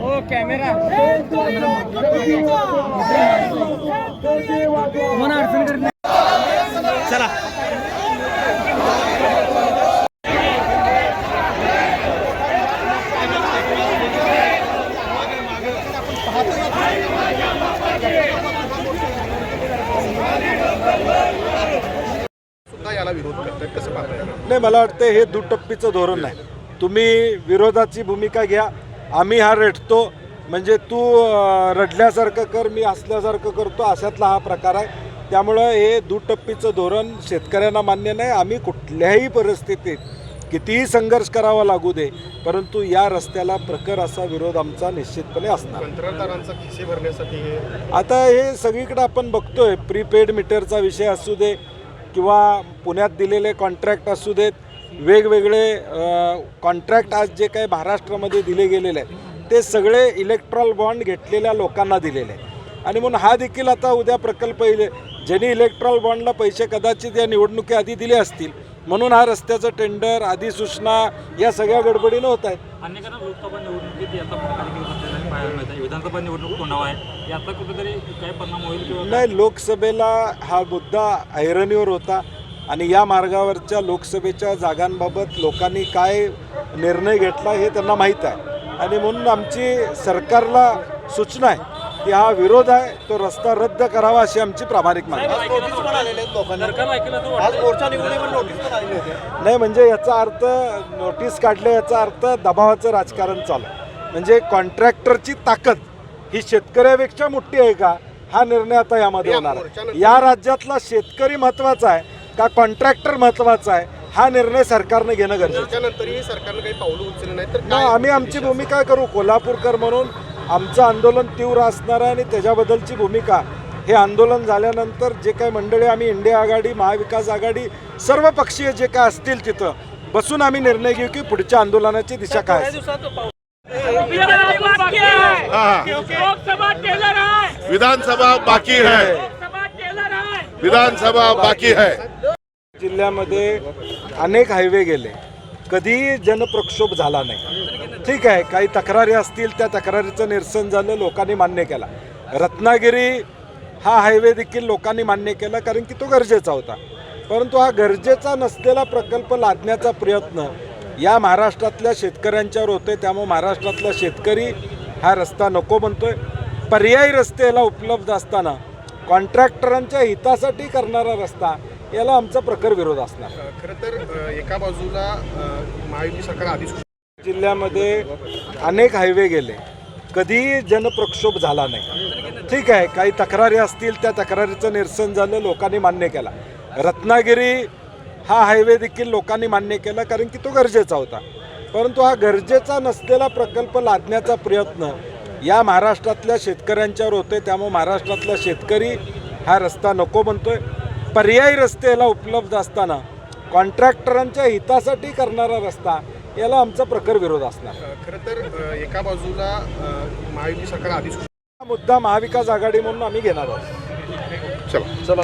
हो कॅमेरा. अडचण करत नाही? चला. सुद्धा याला विरोध करतात कसं पाहताय? नाही मला वाटतं हे दुटप्पीचं धोरण नाही. तुम्ही विरोधाची भूमिका घ्या. आम्ही हा रडतो. म्हणजे तू रडल्यासारखं कर मी असल्यासारखं करतो अशातला हा प्रकार आहे. त्यामुळं हे दुटप्पीचं धोरण शेतकऱ्यांना मान्य नाही. आम्ही कुठल्याही परिस्थितीत कितीही संघर्ष करावा लागू दे परंतु या रस्त्याला प्रखर असा विरोध आमचा निश्चितपणे असणार. कंत्राटदारांचा खिसे भरण्यासाठी आता हे सगळीकडे आपण बघतोय. प्रीपेड मीटरचा विषय असू दे किंवा पुण्यात दिलेले कॉन्ट्रॅक्ट असू देत वेगवेगळे कॉन्ट्रॅक्ट आज जे काही महाराष्ट्रामध्ये दिले गेलेले आहेत ते सगळे इलेक्ट्रॉल बॉन्ड घेतलेल्या लोकांना दिलेले आहे आणि म्हणून हा देखील आता उद्या प्रकल्प येईल ज्यांनी इलेक्ट्रॉल बॉन्डला पैसे कदाचित या निवडणुकीआधी दिले असतील म्हणून हा रस्त्याचं टेंडर अधिसूचना या सगळ्या गडबडीनं होत आहेत. अनेकांना लोकसभा निवडणुकीत याचा कार्यक्रम आपल्याला पाहायला मिळत आहे विधानसभा निवडणूक तोंडावा आहे. याचा कुठेतरी काय परिणाम होईल किंवा काय? नाही लोकसभेला हा मुद्दा ऐरणीवर होता. आणि या मार्गावरच्या लोकसभेच्या जागांबाबत लोकांनी काय निर्णय घेतला हे त्यांना माहीत आहे. आणि म्हणून आमची सरकारला सूचना आहे की हा विरोध आहे तो रस्ता रद्द करावा अशी आमची प्रामाणिक मागणी नाही म्हणजे याचा अर्थ नोटीस काढले याचा अर्थ दबावाचं राजकारण चालू आहे. म्हणजे कॉन्ट्रॅक्टरची ताकद ही शेतकऱ्यापेक्षा मोठी आहे का? हा निर्णय आता यामध्ये होणार आहे. या राज्यातला शेतकरी महत्त्वाचा आहे. का कॉन्ट्रॅक्टर महत्त्वाचा आहे हा निर्णय सरकारने घेणं गरजेचं आहे. त्याच्यानंतरही सरकारनं काही पावलं उचलली नाही तर मग काय आम्ही आमची भूमिका करू कोल्हापूरकर म्हणून आमचं आंदोलन तीव्र असणार आहे आणि त्याच्याबद्दलची भूमिका. हे आंदोलन झाल्यानंतर जे काही मंडळी आम्ही इंडिया आघाडी महाविकास आघाडी सर्व पक्षीय जे काय असतील तिथं बसून आम्ही निर्णय घेऊ की पुढच्या आंदोलनाची दिशा काय विधानसभा बाकी है विधानसभा बाकी आहे जिल्ह्यामध्ये अनेक हायवे गेले. कधीही जनप्रक्षोभ झाला नाही. ठीक आहे काही तक्रारी असतील त्या तक्रारीचं निरसन झालं लोकांनी मान्य केला. रत्नागिरी हा हायवे देखील लोकांनी मान्य केला कारण की तो गरजेचा होता. परंतु हा गरजेचा नसलेला प्रकल्प लादण्याचा प्रयत्न या महाराष्ट्रातल्या शेतकऱ्यांच्यावर होतोय. त्यामुळे महाराष्ट्रातला शेतकरी हा रस्ता नको म्हणतोय. पर्यायी रस्ते याला उपलब्ध असताना कॉन्ट्रॅक्टरांच्या हितासाठी करणारा रस्ता याला आमचा प्रखर विरोध असणार. खरं तर एका बाजूला महायुती सरकार आधीच जिल्ह्यामध्ये अनेक हायवे गेले. कधीही जनप्रक्षोभ झाला नाही. ठीक आहे काही तक्रारी असतील त्या तक्रारीचं निरसन झालं लोकांनी मान्य केला. रत्नागिरी हा हायवे देखील लोकांनी मान्य केला कारण की तो गरजेचा होता. परंतु हा गरजेचा नसलेला प्रकल्प लादण्याचा प्रयत्न या महाराष्ट्रातल्या शेतकऱ्यांच्यावर होतोय त्यामुळे महाराष्ट्रातला शेतकरी हा रस्ता नको म्हणतोय. पर्यायी रस्ते याला उपलब्ध असताना कॉन्ट्रॅक्टरांच्या हितासाठी करणारा रस्ता याला आमचा प्रखर विरोध असणार. खरं तर एका बाजूला महायुती सरकार आधीच हा मुद्दा महाविकास आघाडी म्हणून आम्ही घेणार आहोत. चला. चला